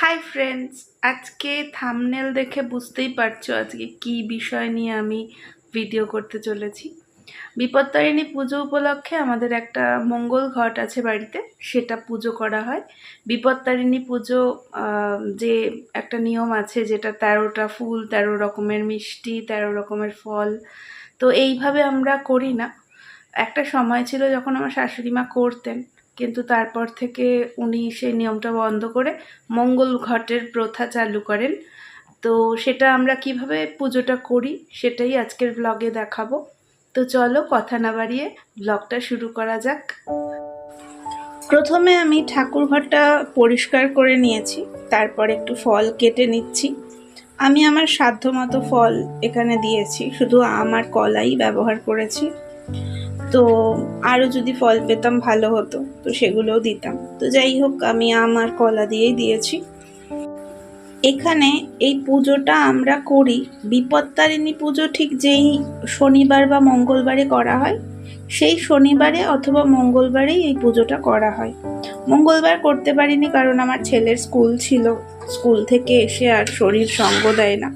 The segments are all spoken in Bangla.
হাই ফ্রেন্ডস আজকে থামনেল দেখে বুঝতেই পারছ আজকে কি বিষয় নিয়ে আমি ভিডিও করতে চলেছি। বিপত্তারিণী পুজো উপলক্ষে আমাদের একটা মঙ্গল ঘট আছে বাড়িতে, সেটা পুজো করা হয়। বিপত্তারিণী পুজো যে একটা নিয়ম আছে যেটা তেরোটা ফুল, তেরো রকমের মিষ্টি, তেরো রকমের ফল, তো এইভাবে আমরা করি না। একটা সময় ছিল যখন আমার শাশুড়ি মা করতেন কিন্তু তারপর থেকে উনি সেই নিয়মটা বন্ধ করে মঙ্গল ঘটের প্রথা চালু করেন। তো সেটা আমরা কীভাবে পুজোটা করি সেটাই আজকের ব্লগে দেখাবো। তো চলো কথা না বাড়িয়ে ব্লগটা শুরু করা যাক। প্রথমে আমি ঠাকুর ঘরটা পরিষ্কার করে নিয়েছি, তারপর একটু ফল কেটে নিচ্ছি। আমি আমার সাধ্যমতো ফল এখানে দিয়েছি, শুধু আমার কলাই ব্যবহার করেছি। তো আরও যদি ফল পেতাম, ভালো হতো। তো সেগুলোও দিতাম। তো যাই হোক, আমি আমার কলা দিয়েই দিয়েছি। এখানে এই পুজোটা আমরা করি। বিপত্তারিণী পুজো ঠিক যেই শনিবার বা মঙ্গলবারে করা হয়, সেই শনিবারে অথবা মঙ্গলবারেই এই পুজোটা করা হয়। মঙ্গলবার করতে পারিনি কারণ আমার ছেলের স্কুল ছিল। স্কুল থেকে এসে আর শরীর সঙ্গ দেয় না।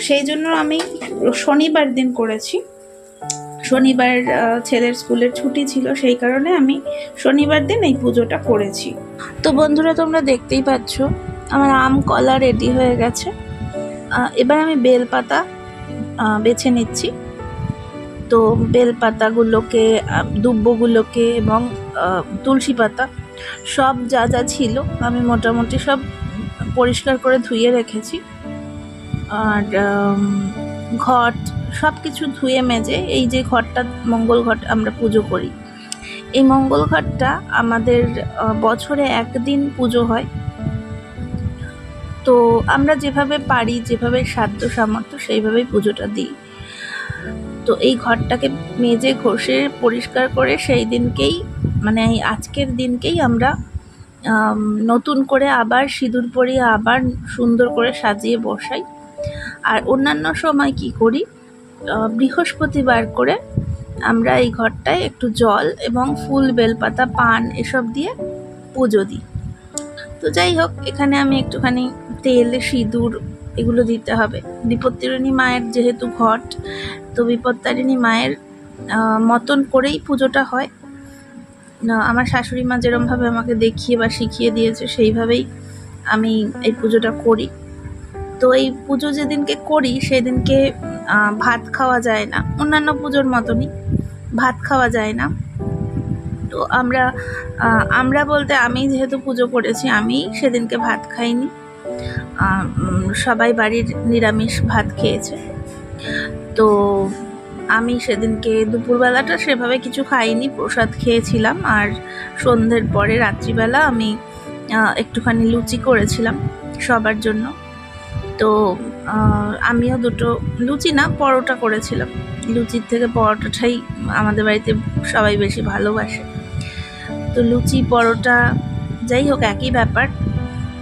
সেই জন্য আমি শনিবার দিন করেছি। শনিবার ছেলের স্কুলের ছুটি ছিল, সেই কারণে আমি শনিবার দিন এই পুজোটা করেছি। তো বন্ধুরা, তোমরা দেখতেই পাচ্ছ, আমার আম, কলা রেডি হয়ে গেছে। এবার আমি বেলপাতা বেছে নিচ্ছি। তো বেলপাতাগুলোকে দুব্বগুলোকে এবং তুলসী পাতা, সব যা যা ছিল, আমি মোটামুটি সব পরিষ্কার করে ধুয়ে রেখেছি। আর ঘট সব কিছু ধুয়ে মেজে এই যে ঘরটা, মঙ্গল ঘট আমরা পুজো করি। এই মঙ্গল ঘটটা আমাদের বছরে একদিন পুজো হয়। তো আমরা যেভাবে পারি, যেভাবে সাধ্য সামর্থ্য, সেইভাবেই পুজোটা দিই। তো এই ঘরটাকে মেজে, ঘষে, পরিষ্কার করে সেই দিনকেই মানে এই আজকের দিনকেই আমরা নতুন করে আবার সিঁদুর পরিয়ে আবার সুন্দর করে সাজিয়ে বসাই। আর অন্যান্য সময় কি করি বৃহস্পতিবার করে আমরা এই ঘরটায় একটু জল এবং ফুল, বেলপাতা, পান এসব দিয়ে পুজো দিই। তো যাই হোক, এখানে আমি একটুখানি তেল, সিঁদুর এগুলো দিতে হবে। বিপত্তারিণী মায়ের যেহেতু ঘট, তো বিপত্তারিণী মায়ের মতন করেই পুজোটা হয়। আমার শাশুড়ি মা যেরমভাবে আমাকে দেখিয়ে বা শিখিয়ে দিয়েছে, সেইভাবেই আমি এই পুজোটা করি। তো এই পুজো যেদিনকে করি, সেদিনকে ভাত খাওয়া যায় না। অন্যান্য পুজোর মতনই ভাত খাওয়া যায় না। তো আমরা আমরা বলতে আমি যেহেতু পুজো করেছি, আমি সেদিনকে ভাত খাইনি। সবাই বাড়ির নিরামিষ ভাত খেয়েছে। তো আমি সেদিনকে দুপুরবেলাটা সেভাবে কিছু খাইনি, প্রসাদ খেয়েছিলাম। আর সন্ধ্যের পরে রাত্রিবেলা আমি একটুখানি লুচি করেছিলাম সবার জন্য। তো আমিও দুটো লুচি না, পরোটা করেছিলাম। লুচির থেকে পরোটাটাই আমাদের বাড়িতে সবাই বেশি ভালোবাসে। তো লুচি, পরোটা, যাই হোক, একই ব্যাপার।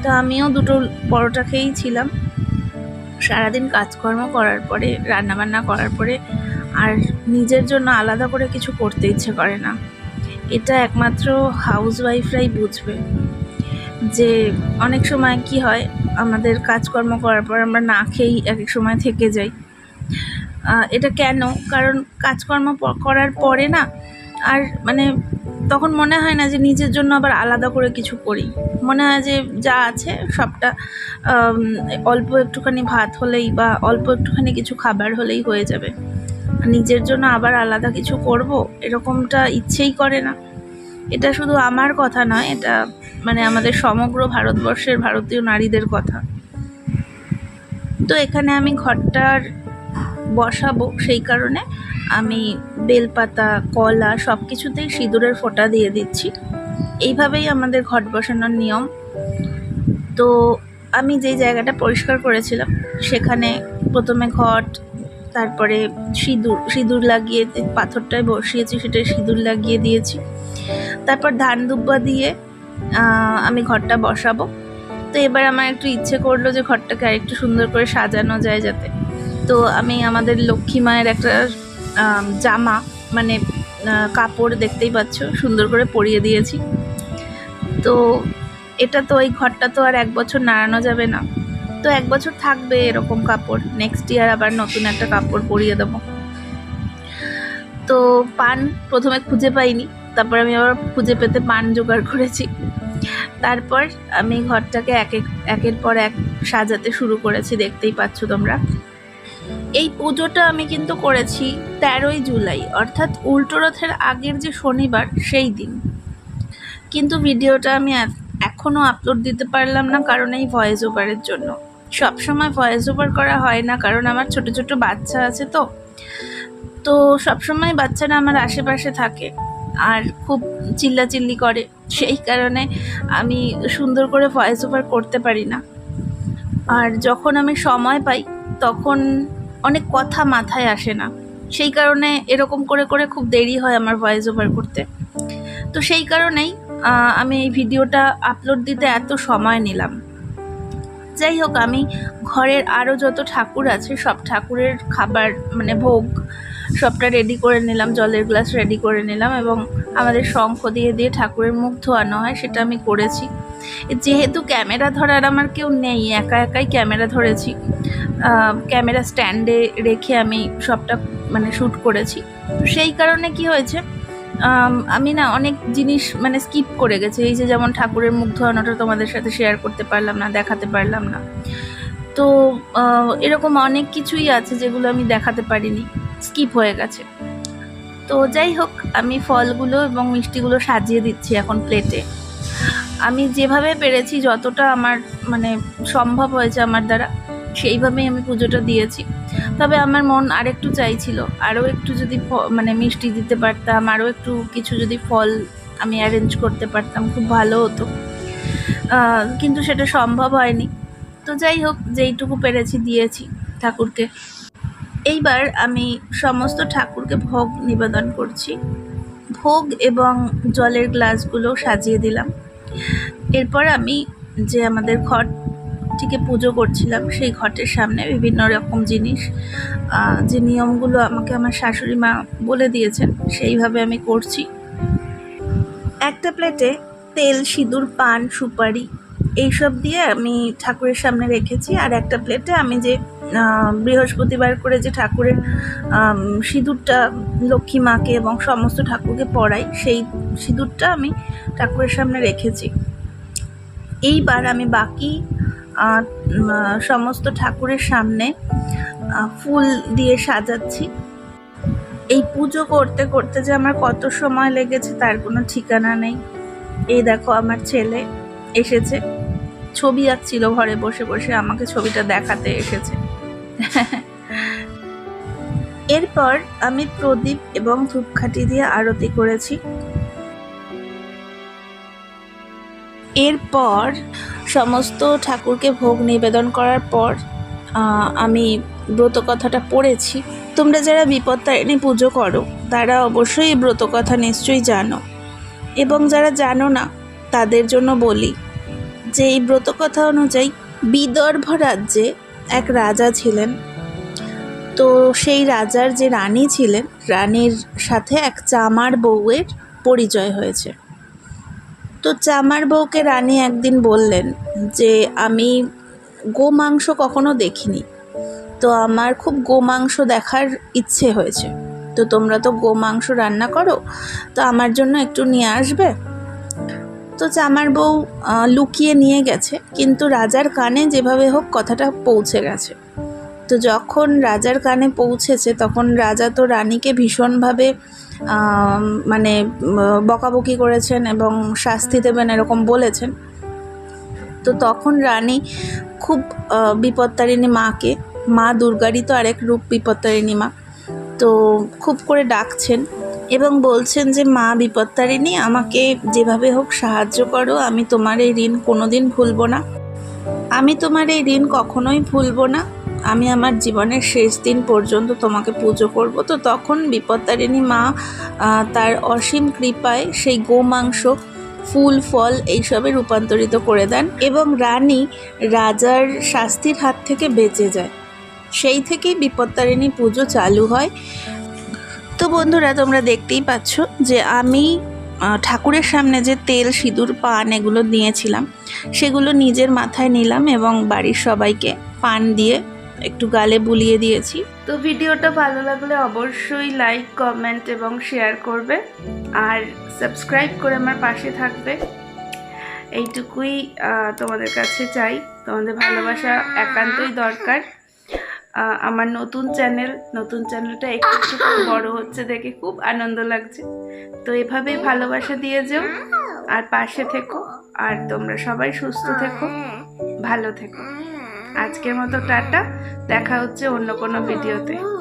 তো আমিও দুটো পরোটা খেয়েই ছিলাম। সারাদিন কাজকর্ম করার পরে, রান্নাবান্না করার পরে, আর নিজের জন্য আলাদা করে কিছু করতে ইচ্ছে করে না। এটা একমাত্র হাউস ওয়াইফরাই বুঝবে। যে অনেক সময় কি হয়, আমাদের কাজকর্ম করার পর আমরা না খেয়েই এক এক সময় থেকে যাই। এটা কেন? কারণ কাজকর্ম করার পরে না, আর মানে তখন মনে হয় না যে নিজের জন্য আবার আলাদা করে কিছু করি। মনে হয় যে যা আছে সবটা অল্প একটুখানি ভাত হলেই বা অল্প একটুখানি কিছু খাবার হলেই হয়ে যাবে। নিজের জন্য আবার আলাদা কিছু করব, এরকমটা ইচ্ছেই করে না। এটা শুধু আমার কথা নয় এটা মানে আমাদের সমগ্র ভারতবর্ষের ভারতীয় নারীদের কথা। তো এখানে আমি ঘরটার বসাবো, সেই কারণে আমি বেলপাতা, কলা সব কিছুতেই সিঁদুরের ফোঁটা দিয়ে দিচ্ছি। এইভাবেই আমাদের ঘট বসানোর নিয়ম। তো আমি যেই জায়গাটা পরিষ্কার করেছিলাম, সেখানে প্রথমে ঘট তারপরে সিঁদুর সিঁদুর লাগিয়ে পাথরটায় বসিয়েছি সেটায় সিঁদুর লাগিয়ে দিয়েছি। তারপর ধান দুব্বা দিয়ে আমি ঘরটা বসাবো। তো এবার আমার একটু ইচ্ছে করল যে ঘরটাকে আরেকটু সুন্দর করে সাজানো যায় যাতে। তো আমি আমাদের লক্ষ্মী মায়ের একটা জামা মানে কাপড় দেখতেই পাচ্ছ, সুন্দর করে পরিয়ে দিয়েছি। তো এটা তো ওই ঘরটা তো আর এক বছর নাড়ানো যাবে না। তো এক বছর থাকবে এরকম কাপড়। নেক্সট ইয়ার আবার নতুন একটা কাপড় পরিয়ে দেবো। তো পান প্রথমে খুঁজে পাইনি, তারপর আমি আবার খুঁজে পেতে পান জোগাড় করেছি। তারপর আমি ঘরটাকে এক এক, একের পর এক সাজাতে শুরু করেছি, দেখতেই পাচ্ছ তোমরা। এই পুজোটা আমি কিন্তু করেছি তেরোই জুলাই, অর্থাৎ উল্টো রথের আগের যে শনিবার, সেই দিন। কিন্তু ভিডিওটা আমি এখনও আপলোড দিতে পারলাম না, কারণ এই ভয়েস ওভারের জন্য। সবসময় ভয়েস ওভার করা হয় না, কারণ আমার ছোট ছোট বাচ্চা আছে তো। তো সবসময় বাচ্চারা আমার আশেপাশে থাকে আর খুব চিল্লাচিল্লি করে। সেই কারণে আমি সুন্দর করে ভয়েস ওভার করতে পারি না। আর যখন আমি সময় পাই, তখন অনেক কথা মাথায় আসে না। সেই কারণে এরকম করে করে খুব দেরি হয় আমার ভয়েস ওভার করতে। তো সেই কারণেই আমি এই ভিডিওটা আপলোড দিতে এত সময় নিলাম। যাই হোক, আমি ঘরের আরও যত ঠাকুর আছে, সব ঠাকুরের খাবার মানে ভোগ, সবটা রেডি করে নিলাম, জলের গ্লাস রেডি করে নিলাম এবং আমাদের শঙ্খ দিয়ে দিয়ে ঠাকুরের মুখ ধোয়ানো হয়, সেটা আমি করেছি। যেহেতু ক্যামেরা ধরার আমার কেউ নেই, একা একাই ক্যামেরা ধরেছি ক্যামেরা স্ট্যান্ডে রেখে আমি সবটা মানে শ্যুট করেছি। সেই কারণে কি হয়েছে আম, না অনেক জিনিস মানে স্কিপ করে গেছি। এই যে যেমন ঠাকুরের মুখ ধোয়ানোটা তোমাদের সাথে শেয়ার করতে পারলাম না দেখাতে পারলাম না। তো এরকম অনেক কিছুই আছে যেগুলো আমি দেখাতে পারিনি স্কিপ হয়ে গেছে। তো যাই হোক আমি ফলগুলো এবং মিষ্টিগুলো সাজিয়ে দিচ্ছি এখন প্লেটে আমি যেভাবে পেরেছি যতটা আমার মানে সম্ভব হয়েছে আমার দ্বারা সেইভাবেই আমি পুজোটা দিয়েছি। তবে আমার মন আরেকটু চাইছিল। আরও একটু যদি মানে মিষ্টি দিতে পারতাম, আরও একটু কিছু যদি ফল আমি অ্যারেঞ্জ করতে পারতাম, খুব ভালো হতো। কিন্তু সেটা সম্ভব হয়নি। তো যাই হোক, যেইটুকু পেরেছি দিয়েছি ঠাকুরকে। এইবার আমি সমস্ত ঠাকুরকে ভোগ নিবেদন করছি। ভোগ এবং জলের গ্লাসগুলো সাজিয়ে দিলাম। এরপর আমি যে আমাদের ঘরটিকে পুজো করছিলাম, সেই ঘটের সামনে বিভিন্ন রকম জিনিস যে নিয়মগুলো আমাকে আমার শাশুড়ি মা বলে দিয়েছেন, সেইভাবে আমি করছি। একটা প্লেটে তেল, সিঁদুর, পান, সুপারি, এইসব দিয়ে আমি ঠাকুরের সামনে রেখেছি, আর একটা প্লেটে আমি যে বৃহস্পতিবার করে যে ঠাকুরের সিঁদুরটা লক্ষ্মী মাকে এবং সমস্ত ঠাকুরকে পড়াই সেই সিঁদুরটা আমি ঠাকুরের সামনে রেখেছি। এইবার আমি বাকি সমস্ত ঠাকুরের সামনে ফুল দিয়ে সাজাচ্ছি। এই পুজো করতে করতে যে আমার কত সময় লেগেছে তার কোনো ঠিকানা নেই। এই দেখো আমার ছেলে এসেছে। ছবি আঁকছিল ঘরে বসে বসে আমাকে ছবিটা দেখাতে এসেছে। এরপর আমি প্রদীপ এবং ধূপকাঠি দিয়ে আরতি করেছি। এরপর সমস্ত ঠাকুরকে ভোগ নিবেদন করার পর আমি ব্রত কথাটা পড়েছি। তোমরা যারা বিপত্তারিণী পুজো করো, তারা অবশ্যই ব্রত কথা নিশ্চয়ই জানো। এবং যারা জানো না, তাদের জন্য বলি যে, এই ব্রত কথা অনুযায়ী বিদর্ভ রাজ্যে এক রাজা ছিলেন। তো সেই রাজার যে রানী ছিলেন, রানীর সাথে এক চামার বউয়ের পরিচয় হয়েছে। তো চামার বউকে রানী একদিন বললেন যে, আমি গোমাংস কখনো দেখিনি। তো আমার খুব গোমাংস দেখার ইচ্ছে হয়েছে। তো তোমরা তো গোমাংস রান্না করো, তো আমার জন্য একটু নিয়ে আসবে? তো চামার বউ লুকিয়ে নিয়ে গেছে। কিন্তু রাজার কানে যেভাবে হোক কথাটা পৌঁছে গেছে। তো যখন রাজার কানে পৌঁছেছে, তখন রাজা তো রানীকে ভীষণভাবে মানে বকাবকি করেছেন এবং শাস্তি দেবেন এরকম বলেছেন। তো তখন রানী খুব বিপত্তারিণী মাকে, মা দুর্গারই তো আরেক রূপ বিপত্তারিণী মা, তো খুব করে ডাকছেন এবং বলছেন যে, মা বিপত্তারিণী, আমাকে যেভাবে হোক সাহায্য করো, আমি তোমার এই ঋণ কোনোদিন ভুলবো না। আমি তোমার এই ঋণ কখনোই ভুলবো না। আমি আমার জীবনের শেষ দিন পর্যন্ত তোমাকে পুজো করব। তো তখন বিপত্তারিণী মা তার অসীম কৃপায় সেই গোমাংস ফুল, ফল এইসবে রূপান্তরিত করে দেন এবং রানী রাজার শাস্তির হাত থেকে বেঁচে যায়। সেই থেকেই বিপত্তারিণী পুজো চালু হয়। তো বন্ধুরা, তোমরা দেখতেই পাচ্ছ যে আমি ঠাকুরের সামনে যে তেল, সিঁদুর, পান এগুলো দিয়েছিলাম সেগুলো নিজের মাথায় নিলাম এবং বাড়ির সবাইকে পান দিয়ে একটু গালে বুলিয়ে দিয়েছি। তো ভিডিওটা ভালো লাগলে অবশ্যই লাইক কমেন্ট এবং শেয়ার করবে। আর সাবস্ক্রাইব করে আমার পাশে থাকবে। এইটুকুই তোমাদের কাছে চাই। তোমাদের ভালোবাসা একান্তই দরকার। আমার নতুন চ্যানেল নতুন চ্যানেলটা একটু একটু বড় হচ্ছে দেখে খুব আনন্দ লাগছে। তো এভাবেই ভালোবাসা দিয়ে যেও। আর পাশে থেকো। আর তোমরা সবাই সুস্থ থেকো। ভালো থেকো। আজকের মতো টাটা। দেখা হচ্ছে অন্য কোনো ভিডিওতে।